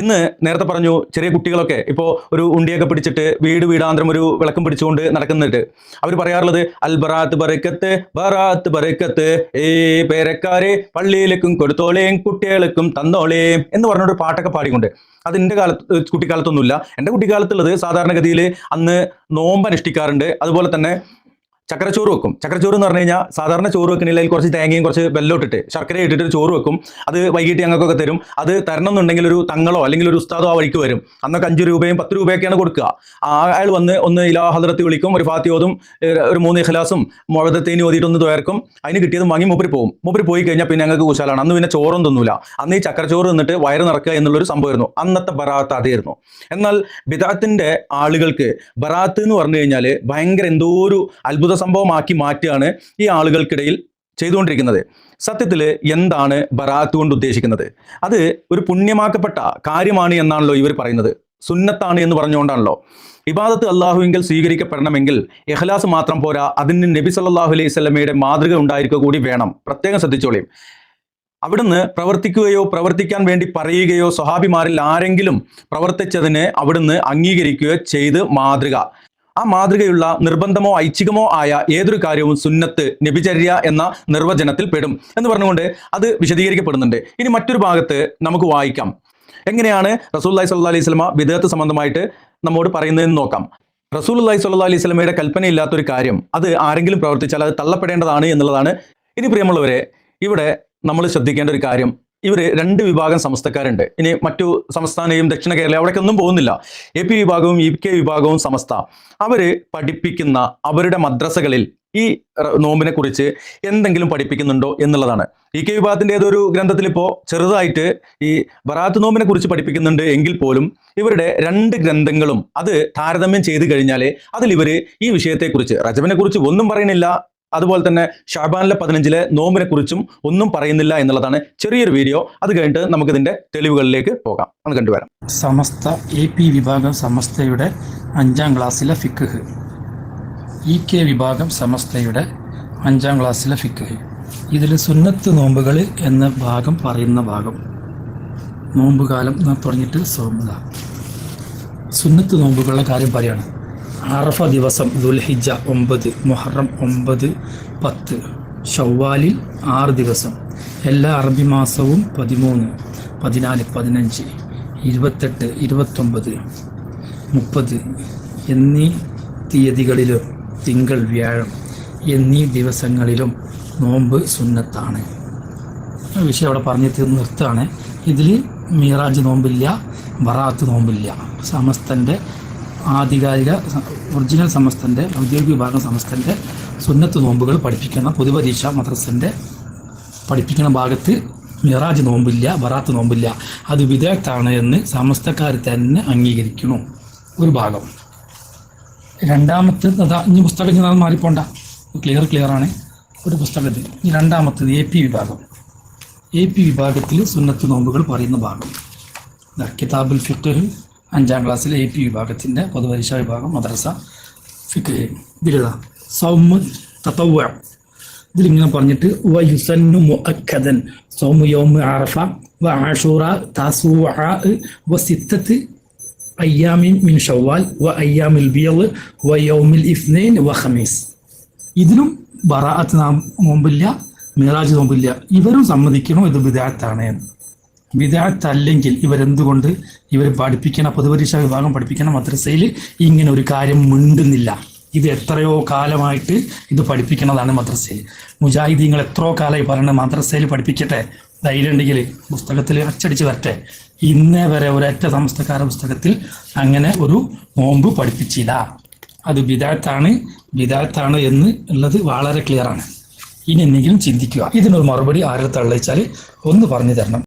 ഇന്ന് നേരത്തെ പറഞ്ഞു ചെറിയ കുട്ടികളൊക്കെ ഇപ്പോൾ ഒരു ഉണ്ടിയൊക്കെ പിടിച്ചിട്ട് വീട് വീടാന്തരം ഒരു വിളക്കം പിടിച്ചുകൊണ്ട് നടക്കുന്നുണ്ട്. അവർ പറയാറുള്ളത് അൽബറാത്ത് ബറക്കത്ത് ബറാത്ത് ബറക്കത്ത് ഏ പേരക്കാരെ പള്ളിയിലേക്കും കൊടുത്തോളേം കുട്ടികൾക്കും തന്നോളേം എന്ന് പറഞ്ഞൊരു പാട്ടൊക്കെ പാടിക്കൊണ്ട്. അത് എന്റെ കാലത്ത് കുട്ടിക്കാലത്തൊന്നുമില്ല. എന്റെ കുട്ടിക്കാലത്തുള്ളത് സാധാരണഗതിയിൽ അന്ന് നോമ്പ് അനുഷ്ഠിക്കാറുണ്ട് അതുപോലെ തന്നെ ചക്കരച്ചോറ് വെക്കും. ചക്കരച്ചോറ് എന്ന് പറഞ്ഞു കഴിഞ്ഞാൽ സാധാരണ ചോറ് വെക്കണില്ലെങ്കിൽ കുറച്ച് തേങ്ങയും കുറച്ച് വെല്ലം ഇട്ടിട്ട് ശർക്കര ഇട്ടിട്ട് ചോറ് വെക്കും. അത് വൈകിട്ട് ഞങ്ങൾക്കൊക്കെ തരും. അത് തരണം എന്നുണ്ടെങ്കിൽ ഒരു തങ്ങളോ അല്ലെങ്കിൽ ഒരു ഉസ്താദോ ആ വഴിക്ക് വരും. അന്നൊക്കെ അഞ്ച് രൂപയും പത്ത് രൂപയൊക്കെയാണ് കൊടുക്കുക. അയാൾ വന്ന് ഒന്ന് ഇലാ ഹദ്രത്ത് വിളിക്കും. ഒരു ഫാത്തിയോതും ഒരു മൂന്ന് ഇഖലാസും മുഴതത്തേനി ഓതിയിട്ടൊന്ന് തുയർക്കും അതിന് കിട്ടിയത് വാങ്ങി മൂപ്പര് പോകും മൂപ്പര് പോയി കഴിഞ്ഞാൽ പിന്നെ ഞങ്ങൾക്ക് കുശാലാണ്. അന്ന് പിന്നെ ചോറും തിന്നൂല. അന്ന് ഈ ചക്കരച്ചോറ് നിന്നിട്ട് വയറ് നിറക്കുക എന്നുള്ളൊരു സംഭവമായിരുന്നു അന്നത്തെ ബറാത്ത് അതായിരുന്നു. എന്നാൽ ബിദാത്തിന്റെ ആളുകൾക്ക് ബറാത്ത് എന്ന് പറഞ്ഞു കഴിഞ്ഞാൽ ഭയങ്കര എന്തോ ഒരു അത്ഭുത സംഭവമാക്കി മാറ്റുകയാണ് ഈ ആളുകൾക്കിടയിൽ ചെയ്തുകൊണ്ടിരിക്കുന്നത്. സത്യത്തിൽ എന്താണ് ബറാത്ത് കൊണ്ട് ഉദ്ദേശിക്കുന്നത്? അത് ഒരു പുണ്യമാക്കപ്പെട്ട കാര്യമാണ് എന്നാണല്ലോ ഇവർ പറയുന്നത്. സുന്നത്താണ് എന്ന് പറഞ്ഞുകൊണ്ടാണല്ലോ. ഇബാദത്ത് അള്ളാഹുവിങ്കിൽ സ്വീകരിക്കപ്പെടണമെങ്കിൽ എഹ്ലാസ് മാത്രം പോരാ. അതിന് നബി സല്ലാഹു അലൈഹി സ്വലമയുടെ മാതൃക ഉണ്ടായിരിക്കുക കൂടി വേണം. പ്രത്യേകം ശ്രദ്ധിച്ചോളിയും അവിടുന്ന് പ്രവർത്തിക്കുകയോ പ്രവർത്തിക്കാൻ വേണ്ടി പറയുകയോ സ്വഹാബിമാരിൽ ആരെങ്കിലും പ്രവർത്തിച്ചതിനെ അവിടുന്ന് അംഗീകരിക്കുകയോ ചെയ്ത് മാതൃക. ആ മാതൃകയുള്ള നിർബന്ധമോ ഐച്ഛികമോ ആയ ഏതൊരു കാര്യവും സുന്നത്ത് നബിചര്യ എന്ന നിർവചനത്തിൽ പെടും എന്ന് പറഞ്ഞുകൊണ്ട് അത് വിശദീകരിക്കപ്പെടുന്നുണ്ട്. ഇനി മറ്റൊരു ഭാഗത്ത് നമുക്ക് വായിക്കാം. എങ്ങനെയാണ് റസൂല്ലായി സല്ലാ അലൈഹി സ്വലമ വിദേഹത്ത് സംബന്ധമായിട്ട് നമ്മോട് പറയുന്നതെന്ന് നോക്കാം. റസൂലുല്ലാഹി സ്വല്ലല്ലാഹി അലൈഹി സ്വലമയുടെ കൽപ്പനയില്ലാത്തൊരു കാര്യം അത് ആരെങ്കിലും പ്രവർത്തിച്ചാൽ അത് തള്ളപ്പെടേണ്ടതാണ് എന്നുള്ളതാണ്. ഇനി പ്രിയമുള്ളവരെ ഇവിടെ നമ്മൾ ശ്രദ്ധിക്കേണ്ട ഒരു കാര്യം. ഇവർ രണ്ട് വിഭാഗം സമസ്തക്കാരുണ്ട്. ഇനി മറ്റു സംസ്ഥാനയും ദക്ഷിണ കേരള അവിടേക്ക് ഒന്നും പോകുന്നില്ല. എ പി വിഭാഗവും ഇ കെ വിഭാഗവും സമസ്ത. അവർ പഠിപ്പിക്കുന്ന അവരുടെ മദ്രസകളിൽ ഈ നോമ്പിനെ കുറിച്ച് എന്തെങ്കിലും പഠിപ്പിക്കുന്നുണ്ടോ എന്നുള്ളതാണ്. ഇ കെ വിഭാഗത്തിന്റെ ഏതൊരു ഗ്രന്ഥത്തിൽ ഇപ്പോൾ ചെറുതായിട്ട് ഈ ബറാത്ത് നോമ്പിനെ കുറിച്ച് പഠിപ്പിക്കുന്നുണ്ട് എങ്കിൽ പോലും ഇവരുടെ രണ്ട് ഗ്രന്ഥങ്ങളും അത് താരതമ്യം ചെയ്ത് കഴിഞ്ഞാൽ അതിൽ ഇവർ ഈ വിഷയത്തെക്കുറിച്ച് റജബിനെ കുറിച്ച് ഒന്നും പറയുന്നില്ല അതുപോലെ തന്നെ ഷാബാനിലെ പതിനഞ്ചിലെ നോമ്പിനെ കുറിച്ചും ഒന്നും പറയുന്നില്ല എന്നുള്ളതാണ് ചെറിയൊരു വീഡിയോ. അത് കഴിഞ്ഞിട്ട് നമുക്കിതിന്റെ തെളിവുകളിലേക്ക് പോകാം. അത് കണ്ടുവരാം. സമസ്ത എ പി വിഭാഗം സമസ്തയുടെ അഞ്ചാം ക്ലാസ്സിലെ ഫിക്ക് ഇ കെ വിഭാഗം സമസ്തയുടെ അഞ്ചാം ക്ലാസ്സിലെ ഫിക്ക് ഇതിൽ സുന്നത്ത് നോമ്പുകൾ എന്ന ഭാഗം പറയുന്ന ഭാഗം. നോമ്പുകാലം തുടങ്ങിയിട്ട് സോമത. സുന്നത്ത് നോമ്പുകളുടെ കാര്യം പറയാണ്. അറഫ ദിവസം ദുൽഹിജ ഒമ്പത് മുഹറം ഒമ്പത് പത്ത് ഷവ്വാലിൽ ആറ് ദിവസം. എല്ലാ അറബി മാസവും പതിമൂന്ന് പതിനാല് പതിനഞ്ച് ഇരുപത്തെട്ട് ഇരുപത്തൊമ്പത് മുപ്പത് എന്നീ തീയതികളിലും തിങ്കൾ വ്യാഴം എന്നീ ദിവസങ്ങളിലും നോമ്പ് സുന്നത്താണ്. വിഷയം അവിടെ പറഞ്ഞു തീർന്ന് നിർത്താണ് ഇതിൽ മീറാജ് നോമ്പില്ല ബറാത്ത് നോമ്പില്ല. സമസ്തന്റെ ആധികാരിക ഒറിജിനൽ സമസ്തന്റെ ഔദ്യോഗിക വിഭാഗം സമസ്തന്റെ സുന്നത്ത് നോമ്പുകൾ പഠിപ്പിക്കുന്ന പൊതുപരീക്ഷ മദ്രസന്റെ പഠിപ്പിക്കുന്ന ഭാഗത്ത് മിറാജ് നോമ്പില്ല വറാത്ത് നോമ്പില്ല. അത് വിദഗ്ധാണ് എന്ന് സമസ്തക്കാർ തന്നെ അംഗീകരിക്കുന്നു. ഒരു ഭാഗം. രണ്ടാമത്തെ ഇനി പുസ്തകം നിന്ന് മാറിപ്പോണ്ട. ക്ലിയർ ക്ലിയർ ആണ്. ഒരു പുസ്തകത്തിൽ. ഇനി രണ്ടാമത്തത് എ പി വിഭാഗം. എ പി വിഭാഗത്തിൽ സുന്നത്ത് നോമ്പുകൾ പറയുന്ന ഭാഗം. കിതാബുൽ ഫിഖ് അഞ്ചാം ക്ലാസ്സിലെ എ പി വിഭാഗത്തിന്റെ പൊതുപരീക്ഷാ വിഭാഗം മദ്രസ ഫിക്ക് ബിരുദ സൗമ് തത്തവ ഇതിലിങ്ങനെ പറഞ്ഞിട്ട് വ യുസന്നു മുഅക്കദൻ സൗമു യൗമു ആറഫ വ ആഷൂറ താസുഅ വ സിത്തത്ത് അയ്യാമിൻ മിൻ ഷവ്വാൽ വ അയ്യാമിൽ ബിയൽ വ യൗമിൽ ഇഫ്നൈൻ വ ഖമീസ്. ഇതിനും ബറാഅത്ത് നോമ്പില്ല മിറാജ് നോമ്പില്ല ഇവരും സമ്മതിക്കണം ഇത് വിദാത്താണ് എന്ന്. വിദാത്ത് അല്ലെങ്കിൽ ഇവരെന്തുകൊണ്ട് ഇവർ പഠിപ്പിക്കണ പൊതുപരീക്ഷാ വിഭാഗം പഠിപ്പിക്കണ മദ്രസയിൽ ഇങ്ങനെ ഒരു കാര്യം മിണ്ടുന്നില്ല. ഇത് എത്രയോ കാലമായിട്ട് ഇത് പഠിപ്പിക്കണതാണ് മദ്രസയിൽ. മുജാഹിദീങ്ങൾ എത്രയോ കാലമായി പറയുന്നത് മദ്രസയിൽ പഠിപ്പിക്കട്ടെ ധൈര്യം ഉണ്ടെങ്കിൽ പുസ്തകത്തിൽ അച്ചടിച്ച് വരട്ടെ. ഇന്നേ വരെ ഒരൊറ്റ സംസ്ഥക്കാര പുസ്തകത്തിൽ അങ്ങനെ ഒരു നോമ്പ് പഠിപ്പിച്ചില്ല. അത് വിദാത്താണ് വിദാത്താണ് എന്ന് ഉള്ളത് വളരെ ക്ലിയറാണ് ഇനി എന്തെങ്കിലും ചിന്തിക്കുക. ഇതിനൊരു മറുപടി ആരുടെ തള്ളിച്ചാൽ ഒന്ന് പറഞ്ഞു തരണം.